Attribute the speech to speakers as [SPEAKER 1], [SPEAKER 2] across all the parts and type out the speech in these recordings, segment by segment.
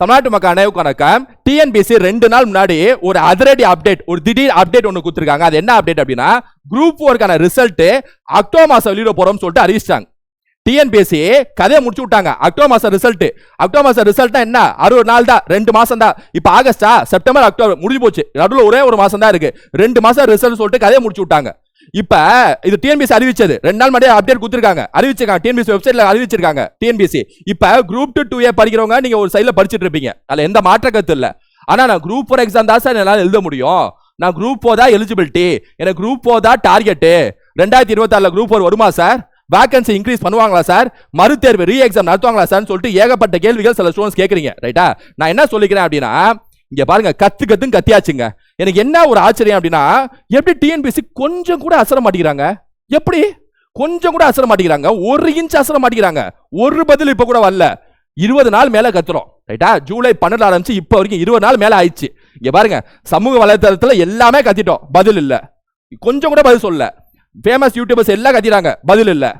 [SPEAKER 1] தமிழ்நாட்டு மக்கள் அனைவருக்கும் வணக்கம். டிஎன்பிசி ரெண்டு நாள் முன்னாடி ஒரு அதிரடி அப்டேட் ஒரு திடீர் அப்டேட் ஒன்று கொடுத்துருக்காங்க. அது என்ன அப்டேட் அப்படின்னா குரூப் ஒர்க்கான ரிசல்ட் அக்டோபர் மாசம் வெளியிட போறோம்னு சொல்லிட்டு அறிவிச்சிட்டாங்க. டிஎன்பிஎஸ்சி கதையை முடிச்சு விட்டாங்க. அக்டோபர் மாசம் ரிசல்ட் அக்டோபர் மாசம் ரிசல்ட்னா என்ன? அறுபது நாள் தான் ரெண்டு மாசம் தான். இப்போ ஆகஸ்டா செப்டம்பர் அக்டோபர் முடிஞ்சு போச்சு. நடுவில் ஒரே ஒரு மாசம் தான் இருக்கு. ரெண்டு மாசம் ரிசல்ட் சொல்லிட்டு கதையை முடிச்சு விட்டாங்க. இப்ப இது டிஎன்பிசி அறிவிச்சது. ரெண்டு நாள் மட்டும் அப்டேட் கொடுத்துருக்காங்க. அறிவிச்சிருக்காங்க. டிஎன்பிசி வெப்சைட்ல அறிவிச்சிருக்காங்க. டிஎன்பிசி இப்ப குரூப் டூ டூ ஏ படிக்கிறவங்க நீங்க ஒரு சைட்ல படிச்சுட்டு இருப்பீங்க. அதுல எந்த மாற்ற கருத்து இல்ல. ஆனா நான் குரூப் ஃபோர் எக்ஸாம் தான் சார் என்னால எழுத முடியும். நான் குரூப் ஃபோர் தான் எலிஜிபிலிட்டி எனக்கு குரூப் ஃபோர் தான் டார்கெட்டு ரெண்டாயிரத்தி இருபத்தாறுல குரூப் ஃபோர் வருமா சார் வேகன்சி இன்க்ரீஸ் பண்ணுவாங்களா சார் மறுதேர்வு ரீ எக்ஸாம் நடத்துவாங்களா சார் சொல்லிட்டு ஏகப்பட்ட கேள்விகள் சில ஸ்டூடெண்ட்ஸ் கேட்குறீங்க ரைட்டா நான் என்ன சொல்லிக்கிறேன் அப்படின்னா இங்க பாருங்க கத்து கத்துன்னு கத்தியாச்சுங்க. எனக்கு என்ன ஒரு ஆச்சரியம் அப்படின்னா எப்படி டிஎன்பிசி கொஞ்சம் கூட அசர மாட்டேங்கிறாங்க? எப்படி? கொஞ்சம் கூட அசர மாட்டேங்கிறாங்க. ஒரு இன்ச் அசர மாட்டேங்கிறாங்க. ஒரு பதில் இப்போ கூட வரல. இருபது நாள் மேலே கத்துறோம். ரைட்டா ஜூலை பன்னெண்டு ஆரம்பிச்சு இப்போ வரைக்கும் இருபது நாள் மேலே ஆயிடுச்சு. இங்கே பாருங்க சமூக வலைதளத்தில் எல்லாமே கத்திட்டோம். பதில் இல்லை. கொஞ்சம் கூட பதில் சொல்லல. ஃபேமஸ் யூடியூபர்ஸ் எல்லாம் கத்திட்டாங்க. பதில் இல்லை.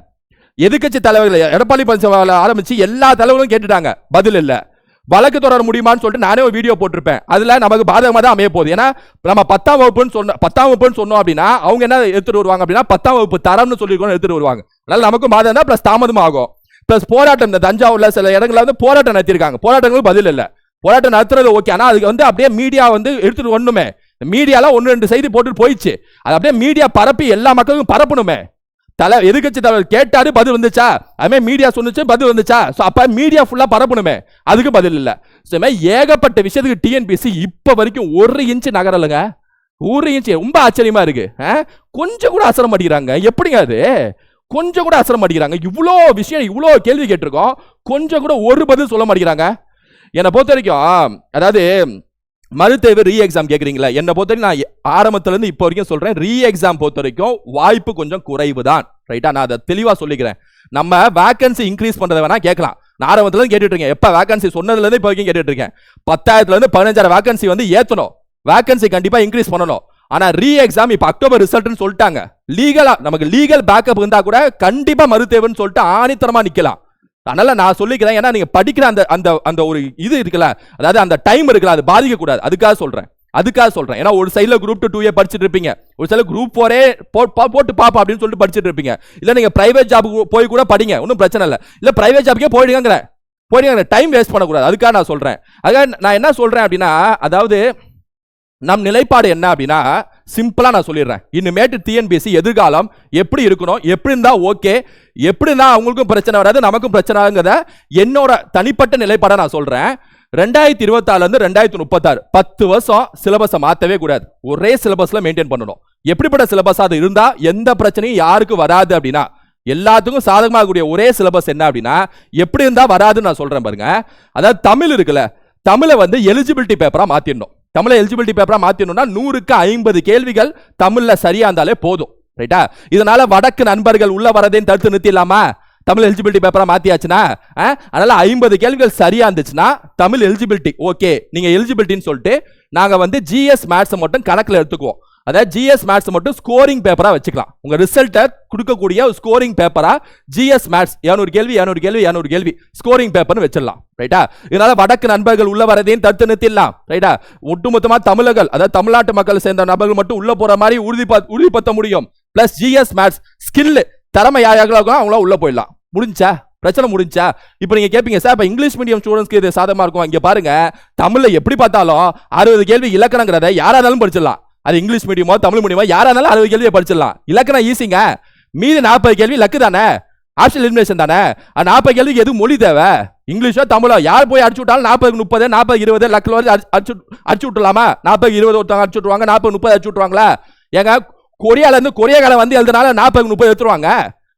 [SPEAKER 1] எதிர்கட்சி தலைவர்கள் எடப்பாடி பழனிசாமி ஆரம்பிச்சு எல்லா தலைவர்களும் கேட்டுட்டாங்க. பதில் இல்லை. வழக்கு தொடர முடியுமான்னு சொல்லிட்டு நானே ஒரு வீடியோ போட்டிருப்பேன். அதில் நமக்கு பாதகமாக தான் அமைய போகுது. ஏன்னா நம்ம பத்தாம் வகுப்புன்னு சொன்ன பத்தாம் வகுப்புன்னு சொன்னோம் அப்படின்னா அவங்க என்ன எடுத்துட்டு வருவாங்க அப்படின்னா பத்தாம் வகுப்பு தரம்னு சொல்லிருக்கோம் எடுத்துட்டு வருவாங்க. அதனால நமக்கும் பாதகம் தான் ப்ளஸ் தாமதம் ஆகும். ப்ளஸ் போராட்டம் இந்த தஞ்சாவூரில் சில இடங்களில் வந்து போராட்டம் நடத்தியிருக்காங்க. போராட்டங்களுக்கு பதில் இல்லை. போராட்டம் நடத்துறது ஓகே ஆனால் அதுக்கு வந்து அப்படியே மீடியா வந்து எடுத்துட்டு ஒண்ணுமே மீடியாலாம் ஒன்று ரெண்டு செய்தி போட்டுட்டு போயிடுச்சு. அது அப்படியே மீடியா பரப்பி எல்லா மக்களுக்கும் பரப்பணுமே. தலை எதிர்கட்சி தலைவர் கேட்டாரு பதில் வந்துச்சா? அதுமாதிரி மீடியா சொன்னுச்சு பதில் வந்துச்சா? ஸோ அப்போ மீடியா ஃபுல்லாக பரப்பணுமே. அதுக்கு பதில் இல்லை. ஸோ மாதிரி ஏகப்பட்ட விஷயத்துக்கு டிஎன்பிசி இப்போ வரைக்கும் ஒரு இன்ச் நகரலைங்க. ஒரு இன்ச்சு ரொம்ப ஆச்சரியமா இருக்கு. ஆ? கொஞ்சம் கூட அசர மாட்டேங்கிறாங்க எப்படிங்க அது? கொஞ்சம் கூட அசர மாட்டேங்கிறாங்க இவ்வளோ விஷயம் இவ்வளோ கேள்வி கேட்டிருக்கோம். கொஞ்சம் கூட ஒரு பதில் சொல்ல மாட்டேங்கிறாங்க. என்னை பொறுத்த வரைக்கும் அதாவது மறுத்தேவை ரீ எக்ஸாம் கேட்குறீங்களா என்னை பொறுத்த வரைக்கும் நான் ஆரம்பத்துலேருந்து இப்போ வரைக்கும் சொல்கிறேன் ரீ எக்ஸாம் பொறுத்த வரைக்கும் வாய்ப்பு கொஞ்சம் குறைவு தான் ரைட்டா நான் அதை தெளிவாக சொல்லிக்கிறேன். நம்ம வேகன்சி இன்க்ரீஸ் பண்ணுறத வேணால் கேட்கலாம். நான் ஆரம்பத்துலேருந்து கேட்டுட்டு இருக்கேன். எப்போ வேகன்சி சொன்னதுலேருந்து இப்போ வரைக்கும் கேட்டுட்டு இருக்கேன். பத்தாயிரத்துலேருந்து பதினஞ்சாயிரம் வேகன்சி வந்து ஏற்றணும் வேகன்சி கண்டிப்பாக இன்க்ரீஸ் பண்ணணும். ஆனால் ரீ எக்ஸாம் இப்போ அக்டோபர் ரிசல்ட்னு சொல்லிட்டாங்க. லீகலாக நமக்கு லீகல் பேக்கப் இருந்தால் கூட கண்டிப்பாக மறுதேர்வுன்னு சொல்லிட்டு ஆணித்தரமாக நிற்கலாம் அதனால நான் சொல்லிக்கிறேன். ஏன்னா நீங்க படிக்கிற அந்த அந்த அந்த ஒரு இது இருக்குல்ல அதாவது அந்த டைம் இருக்குல்ல அது பாதிக்க கூடாது அதுக்காக சொல்றேன். அதுக்காக சொல்றேன். ஏன்னா ஒரு சைடில் குரூப் டூ டூ ஏ படிச்சுட்டு இருப்பீங்க. ஒரு சைடில் குரூப் ஃபோரே போட்டு பாப்பா அப்படின்னு சொல்லிட்டு படிச்சுட்டு இருப்பீங்க. இல்லை நீங்க பிரைவேட் ஜாப் போய் கூட படிங்க. ஒன்றும் பிரச்சனை இல்லை. இல்லை பிரைவேட் ஜாப்க்கே போயிடுங்கிறேன் போயிடுங்க டைம் வேஸ்ட் பண்ணக்கூடாது. அதுக்காக நான் சொல்றேன். அதுக்காக நான் என்ன சொல்றேன் அப்படின்னா அதாவது நம் நிலைப்பாடு என்ன அப்படின்னா சிம்பிளா நான் சொல்லிடுறேன். இனிமேட்டு டிஎன்பிஎஸ்சி எதிர்காலம் எப்படி இருக்கணும் எப்படி இருந்தால் ஓகே எப்படி இருந்தால் அவங்களுக்கும் பிரச்சனை வராது நமக்கும் பிரச்சனைங்கிறத என்னோட தனிப்பட்ட நிலைப்பாடை நான் சொல்றேன். ரெண்டாயிரத்தி இருபத்தாறுலேருந்து ரெண்டாயிரத்தி முப்பத்தாறு. பத்து வருஷம் சிலபஸை மாற்றவே கூடாது. ஒரே சிலபஸ்ல மெயின்டைன் பண்ணணும். எப்படிப்பட்ட சிலபஸ் அது இருந்தா எந்த பிரச்சனையும் யாருக்கும் வராது அப்படின்னா எல்லாத்துக்கும் சாதகமாகக்கூடிய ஒரே சிலபஸ் என்ன அப்படின்னா எப்படி இருந்தா வராதுன்னு நான் சொல்றேன் பாருங்க. அதாவது தமிழ் இருக்குல்ல தமிழை வந்து எலிஜிபிலிட்டி பேப்பரா மாற்றிடணும் தமிழை எலிஜிபிலிட்டி பேப்பராக மாற்றணும்னா நூறுக்கு ஐம்பது கேள்விகள் தமிழில் சரியாக இருந்தாலே போதும். ரைட்டா இதனால வடக்கு நண்பர்கள் உள்ள வரதையும் தடுத்து நிறுத்திடலாமா? தமிழ் எலிஜிபிலிட்டி பேப்பரா மாத்தியாச்சுன்னா அதனால் அதனால ஐம்பது கேள்விகள் சரியா இருந்துச்சுன்னா தமிழ் எலிஜிபிலிட்டி ஓகே நீங்க எலிஜிபிலிட்டின்னு சொல்லிட்டு நாங்க வந்து ஜிஎஸ் மேத்ஸ் மட்டும் கணக்கில் எடுத்துக்குவோம். அதாவது ஜிஎஸ் மேத்ஸ் மட்டும் ஸ்கோரிங் பேப்பராக வச்சுக்கலாம். உங்க ரிசல்ட்டை கொடுக்கக்கூடிய ஸ்கோரிங் பேப்பராக ஜிஎஸ் மேத்ஸ் 200 கேள்வி 200 கேள்வி 200 கேள்வி ஸ்கோரிங் பேப்பர்னு வச்சிடலாம். ரைட்டா இதனால வடக்கு நண்பர்கள் உள்ள வரதையும் தடுத்து நிறுத்திடலாம். ரைட்டா ஒட்டுமொத்தமாக தமிழர்கள் அதாவது தமிழ்நாட்டு மக்கள் சேர்ந்த நபர்கள் மட்டும் உள்ள போற மாதிரி உறுதி உறுதிப்படுத்த முடியும். பிளஸ் ஜிஎஸ் மேத்ஸ் ஸ்கில் திறமை யார் யாருக்கோ அவங்கள உள்ள போயிடலாம். முடிஞ்சா? பிரச்சனை முடிஞ்சா? இப்போ நீங்க கேட்பீங்க சார் இப்போ இங்கிலீஷ் மீடியம் ஸ்டூடெண்ட்ஸ்க்கு இது சாதமாக இருக்கும். இங்க பாருங்க தமிழ்ல எப்படி பார்த்தாலும் அறுபது கேள்வி இலக்கணங்கிறத யாராக இருந்தாலும் படிச்சிடலாம். அது இங்கிலீஷ் மீடியமோ தமிழ் மீடியமோ யாராக இருந்தாலும் அறுபது கேள்வியை படிச்சிடலாம். இலக்கணம் ஈஸிங்க மீதி நாற்பது கேள்வி லக்கு தானே? ஆப்ஷன் எலிமினேஷன் தானே? அந்த நாற்பது கேள்விக்கு எதுவும் மொழி தேவை? இங்கிலீஷோ தமிழோ யார் போய் அடிச்சு விட்டாலும் நாற்பது முப்பது நாற்பது இருபது லக்கில் வந்து அடிச்சு அடிச்சு அடிச்சு விட்டுலாமா நாற்பது இருபது ஒருத்தவங்க அடிச்சு விட்ருவாங்க நாற்பது முப்பது அடிச்சு விட்டுருவாங்களா? ஏங்க கொரியால இருந்து வந்து எழுதுனால நாற்பது முப்பது எடுத்துருவாங்க?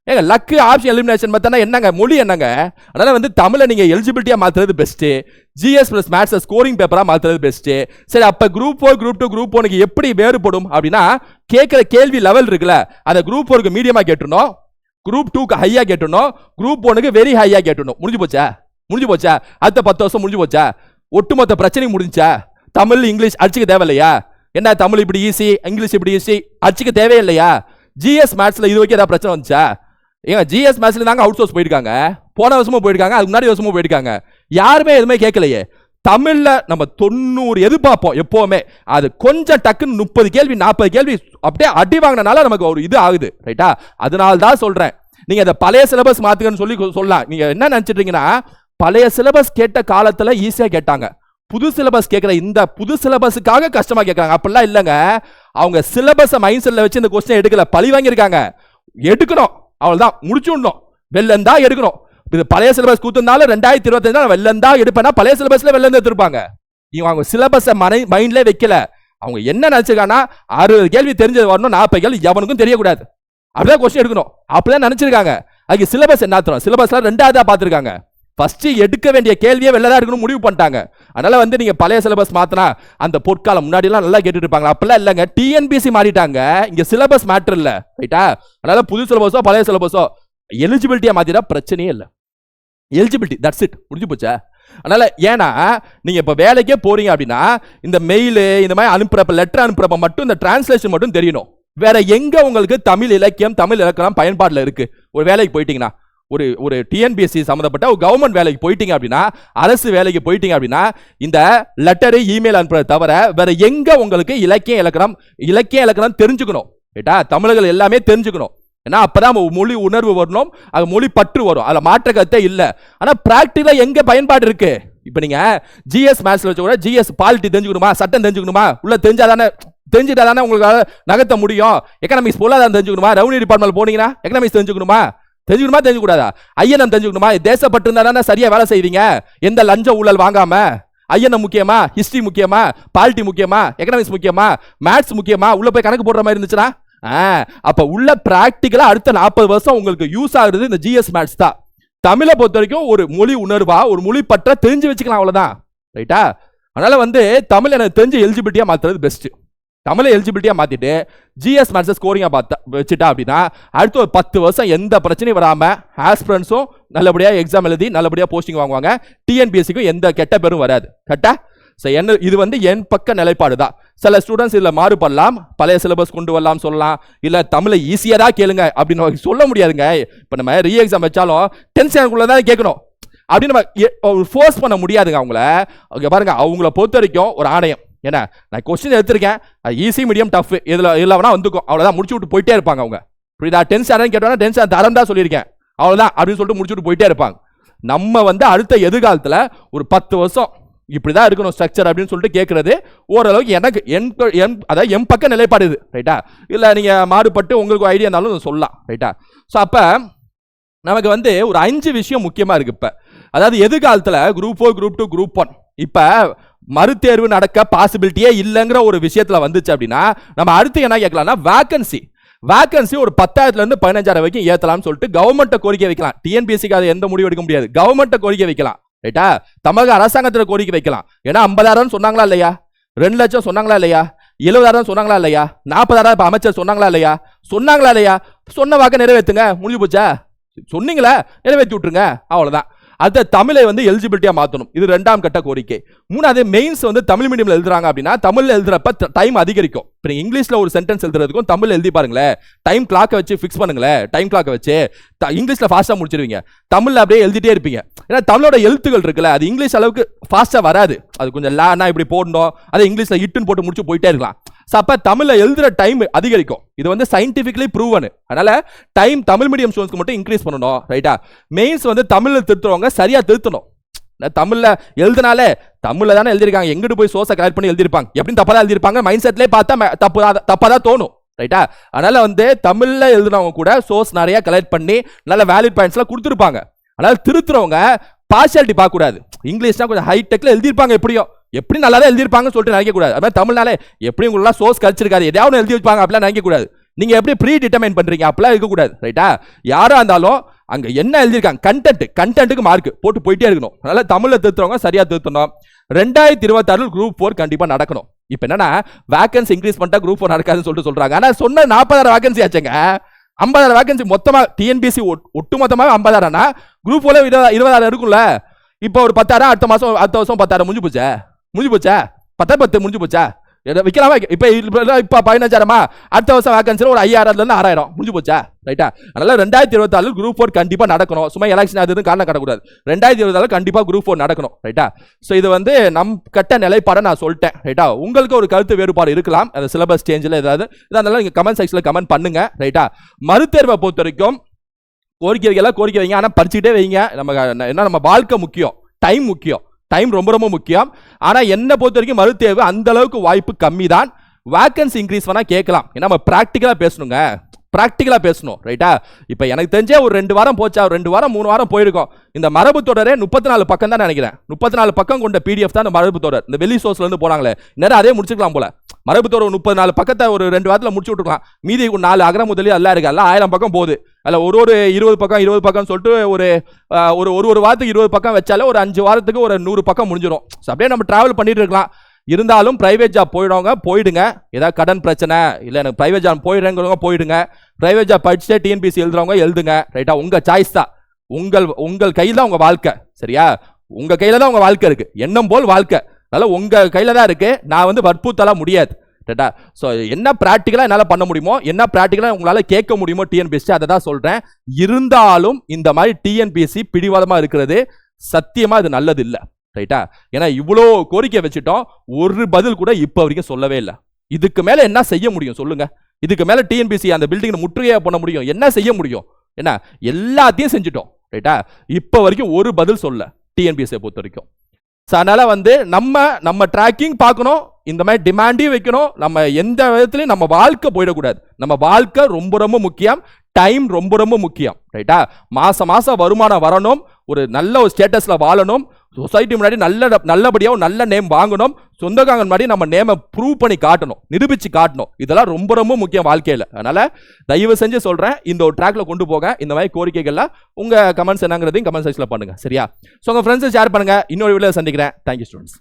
[SPEAKER 1] ஏங்க லக்கு ஆப்ஷன் எலிமினேஷன் பார்த்தா என்னங்க? மொழி என்னங்க? அதனால் வந்து தமிழை நீங்கள் எலிஜிபிலிட்டியாக மாற்றுறது best GS plus maths scoring பேப்பராக மாத்துறது பெஸ்ட்டு சரி அப்போ group four group two group ஒனுக்கு எப்படி வேறுபடும் அப்படின்னா கேட்குற கேள்வி லெவல் இருக்குல்ல அந்த குரூப் ஃபோருக்கு மீடியமாக கேட்டுணும் குரூப் டூக்கு ஹையாக கேட்டணும் குரூப் ஒனுக்கு வெரி ஹையாக கேட்டணும் முடிஞ்சு போச்சா? முடிஞ்சு போச்சா? அடுத்த பத்து வருஷம் முடிஞ்சு போச்சா? ஒட்டுமொத்த பிரச்சனையும் முடிஞ்சா? தமிழ் இங்கிலீஷ் அடிச்சுக்க தேவையில்லையா? என்ன தமிழ் இப்படி ஈஸி இங்கிலீஷ் இப்படி ஈஸி அடிச்சுக்க தேவையில்லையா? ஜிஎஸ் மேத்ஸ்ல இது வரைக்கும் ஏதாவது பிரச்சனை வந்துச்சா? ஏங்க ஜிஎஸ் மேட்ச்ல தாங்க அவுட் சோர்ஸ் போயிருக்காங்க. போன வருஷமும் போயிருக்காங்க அதுக்கு முன்னாடி வருஷமும் போயிருக்காங்க. யாருமே எதுவுமே கேட்கலையே. தமிழ்ல நம்ம தொண்ணூறு எதிர்பார்ப்போம் எப்போவுமே. அது கொஞ்சம் டக்குன்னு முப்பது கேள்வி நாற்பது கேள்வி அப்படியே அடி வாங்கினால நமக்கு ஒரு இது ஆகுது. ரைட்டா அதனால தான் சொல்றேன். நீங்க இந்த பழைய சிலபஸ் மாத்துங்கன்னு சொல்லி சொல்லலாம். நீங்க என்ன நினைச்சிட்டீங்கன்னா பழைய சிலபஸ் கேட்ட காலத்துல ஈஸியா கேட்டாங்க. புது சிலபஸ் கேட்குற இந்த புது சிலபஸுக்காக கஷ்டமாக கேட்குறாங்க. அப்படிலாம் இல்லைங்க. அவங்க சிலபஸை மைண்ட் செட்டில் வச்சு இந்த கொஸ்டின் எடுக்கல பழி வாங்கியிருக்காங்க. எடுக்கணும். அவ்வளவுதான். முடிச்சுடணும். வெள்ளம் தான் எடுக்கணும். இது பழைய சிலபஸ் கூத்துனால ரெண்டாயிரத்தி இருபத்தஞ்சு தான் எடுப்பேன்னா பழைய சிலபஸ்ல வெள்ளம் எடுத்திருப்பாங்க. இவங்க அவங்க சிலபஸை மனை மைண்ட்லேயே வைக்கல. அவங்க என்ன நினச்சிருக்காங்கன்னா அறுபது கேள்வி தெரிஞ்சது வரணும் நாற்பது கேள்வி எவனுக்கும் தெரியக்கூடாது. அப்படிதான் கொஸ்டின் எடுக்கணும். அப்படிதான் நினச்சிருக்காங்க. அதுக்கு சிலபஸ் என்ன சிலபஸ்லாம் சிலபஸ்ல ரெண்டாவதா பார்த்துருக்காங்க. ஃபஸ்ட்டு எடுக்க வேண்டிய கேள்வியே வெளில இருக்கணும் முடிவு பண்ணிட்டாங்க. அதனால் வந்து நீங்கள் பழைய சிலபஸ் மாற்றினா அந்த பொற்காலம் முன்னாடிலாம் நல்லா கேட்டுட்டு இருப்பாங்க அப்பெல்லாம் இல்லைங்க. டிஎன்பிசி மாறிட்டாங்க. இங்கே சிலபஸ் மேட்ரு இல்லை. ரைட்டா அதனால் புது சிலபஸோ பழைய சிலபஸோ எலிஜிபிலிட்டியாக மாத்திட்டா பிரச்சனையே இல்லை. எலிஜிபிலிட்டி தட்ஸ் இட் முடிஞ்சு போச்சா? அதனால் ஏன்னா நீங்கள் இப்போ வேலைக்கே போகிறீங்க அப்படின்னா இந்த மெயிலு இந்த மாதிரி அனுப்புகிறப்ப லெட்டர் அனுப்புகிறப்ப மட்டும் இந்த டிரான்ஸ்லேஷன் மட்டும் தெரியணும். வேற எங்க உங்களுக்கு தமிழ் இலக்கியம் தமிழ் இலக்கணம் பயன்பாட்டில் இருக்கு? ஒரு வேலைக்கு போயிட்டீங்கன்னா ஒரு ஒரு டிஎன்பிஎஸ்சி சம்மந்தப்பட்ட ஒரு கவர்மெண்ட் வேலைக்கு போயிட்டீங்க அப்படின்னா அரசு வேலைக்கு போயிட்டீங்க அப்படின்னா இந்த லெட்டரு இமெயில் அனுப்புறத தவிர வேற எங்க உங்களுக்கு இலக்கியம் இலக்கணம் இலக்கிய இலக்கணம் தெரிஞ்சுக்கணும். ஏட்டா தமிழர்கள் எல்லாமே தெரிஞ்சுக்கணும். ஏன்னா அப்பதான் மொழி உணர்வு வரணும் அது மொழி பற்று வரும். அதில் மாற்ற கருத்தே இல்லை ஆனால் ப்ராக்டிக்கலாக எங்கே பயன்பாடு இருக்கு? இப்போ நீங்கள் ஜிஎஸ் மேத்ஸ்ல வச்ச கூட ஜிஎஸ் பாலிட்டி தெரிஞ்சுக்கணுமா? சட்டம் தெரிஞ்சுக்கணுமா? உள்ள தெரிஞ்சாதானே தெரிஞ்சுட்டா தானே உங்களுக்கு நகர்த்த முடியும். எக்கனாமிக்ஸ் பொருளாதாரம் தெரிஞ்சுக்கணுமா? ரெவன்யூ டிபார்ட்மெண்ட் போனீங்கன்னா எக்கனாமிக்ஸ் தெரிஞ்சுக்கணுமா? தெரிஞ்சுக்கணுமா தெரிஞ்சுக்கூடாதா ஐயனம் தெரிஞ்சுக்கணுமா? தேசப்பட்டு இருந்தா தானே சரியா வேலை செய்வீங்க? எந்த லஞ்ச ஊழல் வாங்காம? ஐயனம் முக்கியமா? ஹிஸ்டரி முக்கியமா? பாலிட்டி முக்கியமா? எக்கனாமிக்ஸ் முக்கியமா? மேத்ஸ் முக்கியமா? உள்ள போய் கணக்கு போடுற மாதிரி இருந்துச்சுன்னா? ஆ, அப்ப உள்ள பிராக்டிக்கலா அடுத்த நாற்பது வருஷம் உங்களுக்கு யூஸ் ஆகுறது இந்த ஜிஎஸ் மேத்ஸ் தான். தமிழை பொறுத்த வரைக்கும் ஒரு மொழி உணர்வா ஒரு மொழி பற்ற தெரிஞ்சு வச்சுக்கலாம் அவ்வளவுதான். ரைட்டா அதனால வந்து தமிழ் எனக்கு தெரிஞ்சு எலிஜிபிலிட்டியா மாத்துறது பெஸ்ட்டு தமிழை எலிஜிபிலிட்டியாக மாற்றிட்டு ஜிஎஸ் மேத்ஸ் ஸ்கோரிங்காக பார்த்தா வச்சுட்டா அப்படின்னா அடுத்த ஒரு பத்து வருஷம் எந்த பிரச்சனையும் வராமல் ஆஸ்பிரன்ஸும் நல்லபடியாக எக்ஸாம் எழுதி நல்லபடியாக போஸ்டிங் வாங்குவாங்க. டிஎன்பிஎஸ்சிக்கும் எந்த கெட்ட பேரும் வராது. கரெக்டாக ஸோ என்ன இது வந்து என் பக்க நிலைப்பாடு தான். சில ஸ்டூடெண்ட்ஸ் இதில் மாறுபடலாம் பழைய சிலபஸ் கொண்டு வரலாம் சொல்லலாம். இல்லை தமிழை ஈஸியாக தான் கேளுங்க அப்படின்னு சொல்ல முடியாதுங்க. இப்போ நம்ம ரீ எக்ஸாம் வச்சாலும் டென்த் ஸ்டாண்டர்டுக்குள்ள தான் கேட்கணும். அப்படின்னு நம்ம ஃபோர்ஸ் பண்ண முடியாதுங்க அவங்கள. பாருங்க அவங்கள பொறுத்த வரைக்கும் ஒரு ஆணையம். ஏன்னா நான் கொஸ்டின் எடுத்திருக்கேன். அது ஈஸி மீடியம் டஃப் இதில் இதில் வேணா வந்துக்கும். அவ்வளோதான் முடிச்சு விட்டு போயிட்டே இருப்பாங்க அவங்க. புரியுதா? டென்ஸ் ஸ்டாண்டர்ட் கேட்டோன்னா டென்ஸ் ஸ்டாண்டர்ட் தரம் தான் சொல்லியிருக்கேன். அவ்வளோதான் அப்படின்னு சொல்லிட்டு முடிச்சு விட்டு போயிட்டே இருப்பாங்க. நம்ம வந்து அடுத்த எதிர்காலத்தில் ஒரு பத்து வருஷம் இப்படி தான் இருக்கணும் ஸ்ட்ரக்சர் அப்படின்னு சொல்லிட்டு கேட்குறது ஓரளவுக்கு எனக்கு என் என் அதாவது என் பக்க நிலைப்பாடு இது. ரைட்டா இல்லை நீங்கள் மாறுபட்டு உங்களுக்கு ஐடியா இருந்தாலும் சொல்லலாம். ரைட்டா ஸோ அப்போ நமக்கு வந்து ஒரு அஞ்சு விஷயம் முக்கியமாக இருக்குது இப்போ. அதாவது எதிர்காலத்தில் group four group two group one இப்போ மறுதேர்வு நடக்க பாசிபிலிட்டியே இல்லைங்கிற ஒரு விஷயத்துல வந்துச்சு அப்படின்னா நம்ம அடுத்து என்ன கேட்கலாம்னா வேகன்சி வேகன்சி ஒரு பத்தாயிரத்துலேருந்து பதினஞ்சாயிரம் வரைக்கும் ஏற்றலாம்னு சொல்லிட்டு கவர்மெண்ட்டை கோரிக்கை வைக்கலாம். டிஎன்பிஎஸ்சிக்கு அதை எந்த முடிவு எடுக்க முடியாது. கவர்மெண்ட்டை கோரிக்கை வைக்கலாம். ரைட்டா தமிழக அரசாங்கத்தில் கோரிக்கை வைக்கலாம். ஏன்னா ஐம்பதாயிரம் சொன்னாங்களா இல்லையா? ரெண்டு லட்சம் சொன்னாங்களா இல்லையா? எழுபதாயிரம் சொன்னாங்களா இல்லையா? நாற்பதாயிரம் இப்போ அமைச்சர் சொன்னாங்களா இல்லையா? சொன்னாங்களா இல்லையா? சொன்ன வாக்க நிறைவேத்துங்க. முடிஞ்சு போச்சா? சொன்னீங்களா நிறைவேற்றி விட்டுருங்க. அவ்வளோதான் அடுத்த தமிழை வந்து எலிஜிபிலிட்டியா மாற்றணும் இது ரெண்டாம் கட்ட கோரிக்கை. மூணாவது மெயின்ஸ் வந்து தமிழ் மீடியம்ல எழுதுறாங்க அப்படின்னா தமிழ்ல எழுதுறப்ப டைம் அதிகரிக்கும். இப்போ நீங்கள் இங்கிலீஷில் ஒரு சென்டென்ஸ் எழுதுறதுக்கும் தமிழ் எழுதி பாருங்களேன். டைம் கிளாக்கை வச்சு ஃபிக்ஸ் பண்ணுங்களேன். டைம் கிளாக்கை வச்சு த- ஃபாஸ்ட்டாக முடிச்சிருவீங்க. தமிழில் அப்படியே எழுதிட்டே இருப்பீங்க. ஏன்னா தமிழோட எழுத்துகள் இருக்குல்ல அது இங்கிலீஷ் அளவுக்கு ஃபாஸ்ட்டாக வராது. அது கொஞ்சம் லேனா இப்படி போடணும். அதை இங்கிலீஷில் இட்டுன்னு போட்டு முடிச்சு போயிட்டே இருக்கலாம். ஸோ அப்போ தமிழில் எழுதுகிற டைம் அதிகரிக்கும். இது வந்து சயின்டிஃபிக்லி ப்ரூவனு அதனால் டைம் தமிழ் மீடியம் ஸ்டூடெண்ட்ஸ்க்கு மட்டும் இன்க்ரீஸ் பண்ணணும். ரைட்டா மெயின்ஸ் வந்து தமிழில் திருத்துறவங்க சரியாக திருத்தணும். தமிழ்ல எழுதினாலே தமிழ்ல தானே எழுதிருக்காங்க எங்கிட்டு போய் சோர்ஸை கலெக்ட் பண்ணி எழுதிருப்பாங்க எப்படி தப்பா தான் எழுதிருப்பாங்க மைண்ட் செட்லேயே பார்த்தா தப்பு தான் தப்பா தான் தோணும். ரைட்டா அதனால வந்து தமிழ்ல எழுதினவங்க கூட சோர்ஸ் நிறைய கலெக்ட் பண்ணி நல்ல வேலிட் பாயிண்ட்ஸ்லாம் கொடுத்துருப்பாங்க. அதனால திருத்துறவங்க பார்ஷியாலிட்டி பார்க்க கூடாது. இங்கிலீஷ்னா கொஞ்சம் ஹைடெக்ல எழுதிருப்பாங்க எப்படியோ எப்படி நல்லா தான் எழுதிருப்பாங்கன்னு சொல்லிட்டு நினைக்க கூடாது. அது மாதிரி தமிழ்னாலே எப்படி உங்களுக்கு சோர்ஸ் கழிச்சிருக்காது. எதாவது எழுதி வைப்பாங்க அப்படிலாம் நினைக்க கூடாது. நீங்க எப்படி ப்ரீ டிட்டர்மைன் பண்றீங்க அப்படிலாம் இருக்கக்கூடாது ரைட்டா யாரா இருந்தாலும் அங்க என்ன எழுதியிருக்காங்க? கண்டென்ட் கண்டென்ட்டுக்கு மார்க் போட்டு போயிட்டே இருக்கணும். அதனால தமிழ்ல திருத்துறவங்க சரியா திருத்தணும். ரெண்டாயிரத்தி இருபத்தாறு குரூப் ஃபோர் கண்டிப்பா நடக்கணும். இப்போ என்னன்னா வேகன்சி இன்க்ரீஸ் பண்ணிட்டா குரூப் ஃபோர் நடக்காதுன்னு சொல்லிட்டு சொல்றாங்க. ஆனா சொன்ன நாற்பதாயிரம் வேகன்சி ஆச்சுங்க. ஐம்பதாயிரம் வேகன்சி மொத்தமா டிஎன்பிசி ஒட்டு மொத்தமாக ஐம்பதாயிரம்னா குரூப் ஃபோர்ல இருபது இருபதாயிரம் இருக்கும்ல. இப்போ ஒரு பத்தாயிரம் அடுத்த மாசம் அடுத்த வருஷம் பத்தாயிரம் முடிஞ்சு போச்சா? முடிஞ்சு போச்சா? பத்தா பத்து முடிஞ்சு போச்சா? வைக்கலாமா விற்கலாமா இப்போ இப்போ பதினஞ்சாயிரமா அடுத்த வருஷம் வேகன்சி ஒரு ஐயாயிரத்துலேருந்து ஆறாயிரம். முடிஞ்சு போச்சா? ரைட்டா அதனால் ரெண்டாயிரத்தி இருபத்தாறு குரூப் ஃபோர் கண்டிப்பாக நடக்கணும். சும்மா எலெக்ஷன் அது காரணம் கடக்கூடாது ரெண்டாயிரத்தி இருபத்தாறு கண்டிப்பாக குரூப் ஃபோர் நடக்கணும். ரைட்டா ஸோ இது வந்து நம் கட்ட நிலைப்பாடை நான் சொல்லிட்டேன். ரைட்டா உங்களுக்கு ஒரு கருத்து வேறுபாடு இருக்கலாம். அந்த சிலபஸ் சேஞ்சில் ஏதாவது. இதனால நீங்கள் கமெண்ட் செக்ஷனில் கமெண்ட் பண்ணுங்க. ரைட்டா மறுதேர்வை பொறுத்த வரைக்கும் கோரிக்கை வைக்கலாம் கோரிக்கை வைங்க. ஆனால் படிச்சுக்கிட்டே வைங்க. நம்ம என்ன நம்ம வாழ்க்கை முக்கியம். டைம் முக்கியம். டைம் ரொம்ப ரொம்ப முக்கியம். ஆனால் என்னை பொறுத்த வரைக்கும் மறுதேர்வு அந்த அளவுக்கு வாய்ப்பு கம்மி தான் வேக்கன்சி இன்க்ரீஸ் வேணால் கேட்கலாம். ஏன்னா நம்ம ப்ராக்டிக்கலாக பேசணுங்க. ப்ராக்டிக்கலாக பேசணும் ரைட்டா இப்போ எனக்கு தெரிஞ்சே ஒரு ரெண்டு வாரம் போச்சா ஒரு ரெண்டு வாரம் மூணு வாரம் போயிருக்கோம். இந்த மரபு தொடரே முப்பத்தி நாலு பக்கம் தான் நினைக்கிறேன். முப்பத்தி நாலு பக்கம் கொண்ட பிடிஎஃப் தான் இந்த மரபு தொடர். இந்த வெளி சோர்ஸ்லேருந்து போனாங்களே நேரம் அதே முடிச்சுக்கலாம் போல. மரபு தொடர் முப்பத்தி நாலு பக்கத்தை ஒரு ரெண்டு வாரத்தில் முடிச்சு விட்டுருக்கலாம். மீதி ஒரு நாலு அகர முதலி எல்லாம் இருக்கு. எல்லாம் ஆயிரம் பக்கம் போகுது. அதில் ஒரு ஒரு இருபது பக்கம் இருபது பக்கம் சொல்லிட்டு ஒரு ஒரு ஒரு ஒரு வாரத்துக்கு இருபது பக்கம் வச்சாலே ஒரு அஞ்சு வாரத்துக்கு ஒரு நூறு பக்கம் முடிஞ்சிடும் ஸோ அப்படியே நம்ம டிராவல் பண்ணிட்டு இருக்கலாம். இருந்தாலும் பிரைவேட் ஜாப் போயிடுவாங்க போயிடுங்க. ஏதாவது கடன் பிரச்சனை இல்லை எனக்கு பிரைவேட் ஜாப் போயிடுறவங்க போயிடுங்க. பிரைவேட் ஜாப் படிச்சுட்டு டிஎன்பிசி எழுதுறவங்க எழுதுங்க. ரைட்டா உங்க சாய்ஸ் தான். உங்கள் உங்கள் கையில் தான் உங்க வாழ்க்கை. சரியா? உங்க கையில தான் உங்க வாழ்க்கை இருக்கு. எண்ணம் போல் வாழ்க்கை. அதனால உங்க கையில தான் இருக்கு. நான் வந்து வற்புறுத்தலாம் முடியாது. ரைட்டா ஸோ என்ன ப்ராக்டிக்கலாக என்னால் பண்ண முடியுமோ என்ன ப்ராக்டிக்கலாக உங்களால் கேட்க முடியுமோ டிஎன்பிஎஸ்சி அதை தான் சொல்கிறேன் இருந்தாலும் இந்த மாதிரி டிஎன்பிஎஸ்சி பிடிவாதமாக இருக்கிறது சத்தியமாக இது நல்லது இல்லை ரைட்டா ஏன்னா இவ்வளோ கோரிக்கை வச்சுட்டோம். ஒரு பதில் கூட இப்போ வரைக்கும் சொல்லவே இல்லை. இதுக்கு மேலே என்ன செய்ய முடியும்? சொல்லுங்க. இதுக்கு மேலே டிஎன்பிசி அந்த பில்டிங்கை முற்றுகையாக பண்ண முடியும்? என்ன செய்ய முடியும்? என்ன? எல்லாத்தையும் செஞ்சுட்டோம். ரைட்டா இப்போ வரைக்கும் ஒரு பதில் சொல்ல டிஎன்பிஎஸ்சியை பொறுத்த வரைக்கும். ஸோ அதனால் வந்து நம்ம நம்ம ட்ராக்கிங் பார்க்கணும். இந்த மாதிரி டிமாண்டையும் வைக்கணும். நம்ம எந்த விதத்துலையும் நம்ம வாழ்க்கை போயிடக்கூடாது. நம்ம வாழ்க்கை ரொம்ப ரொம்ப முக்கியம். டைம் ரொம்ப ரொம்ப முக்கியம். ரைட்டா மாதம் மாதம் வருமானம் வரணும். ஒரு நல்ல ஒரு ஸ்டேட்டஸில் வாழணும். சொசைட்டி முன்னாடி நல்ல நல்லபடியாக நல்ல நேம் வாங்கணும். சொந்தக்காரங்க முன்னாடி நம்ம நேமை ப்ரூவ் பண்ணி காட்டணும். நிரூபித்து காட்டணும். இதெல்லாம் ரொம்ப ரொம்ப முக்கியம் வாழ்க்கையில். அதனால் தயவு செஞ்சு சொல்கிறேன் இந்த ஒரு ட்ராக்ல கொண்டு போக இந்த மாதிரி கோரிக்கைகள்லாம் உங்கள் கமெண்ட்ஸ் என்னங்கிறதையும் கமெண்ட் செக்ஷனில் பண்ணுங்கள் சரியா? ஸோ உங்கள் ஃப்ரெண்ட்ஸை ஷேர் பண்ணுங்க. இன்னொரு வீடியோ சந்திக்கிறேன். Thank you students